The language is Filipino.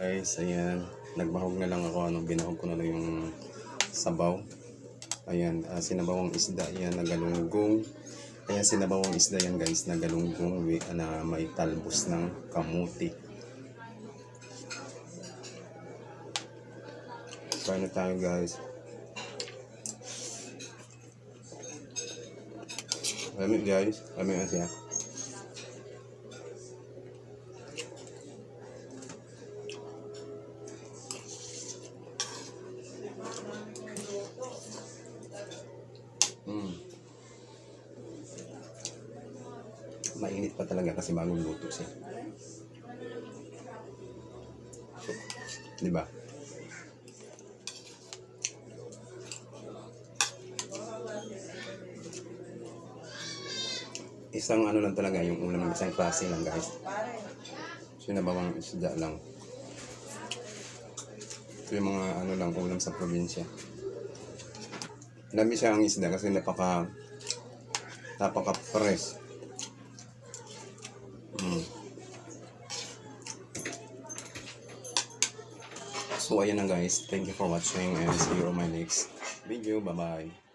Guys, ayan. Nagbahog na lang ako. Ano, binahog ko na lang yung sabaw. Ayan, ah, sinabawang isda yan na galunggong. Ayan, sinabawang isda yan guys na galunggong na may talbos ng kamuti. Kain na tayo guys. Lamig guys. Lamig na siya. Mm. Mainit pa talaga kasi bagong luto siya. Di ba? Isang ano lang talaga, yung ulam ng isang klase lang guys. Sinabawang isda lang. Ito yung mga ano lang, ulam sa probinsya. Dami siya ang isda kasi napaka napaka fresh. Mm. So ayan na guys. Thank you for watching and see you on my next video. Bye bye.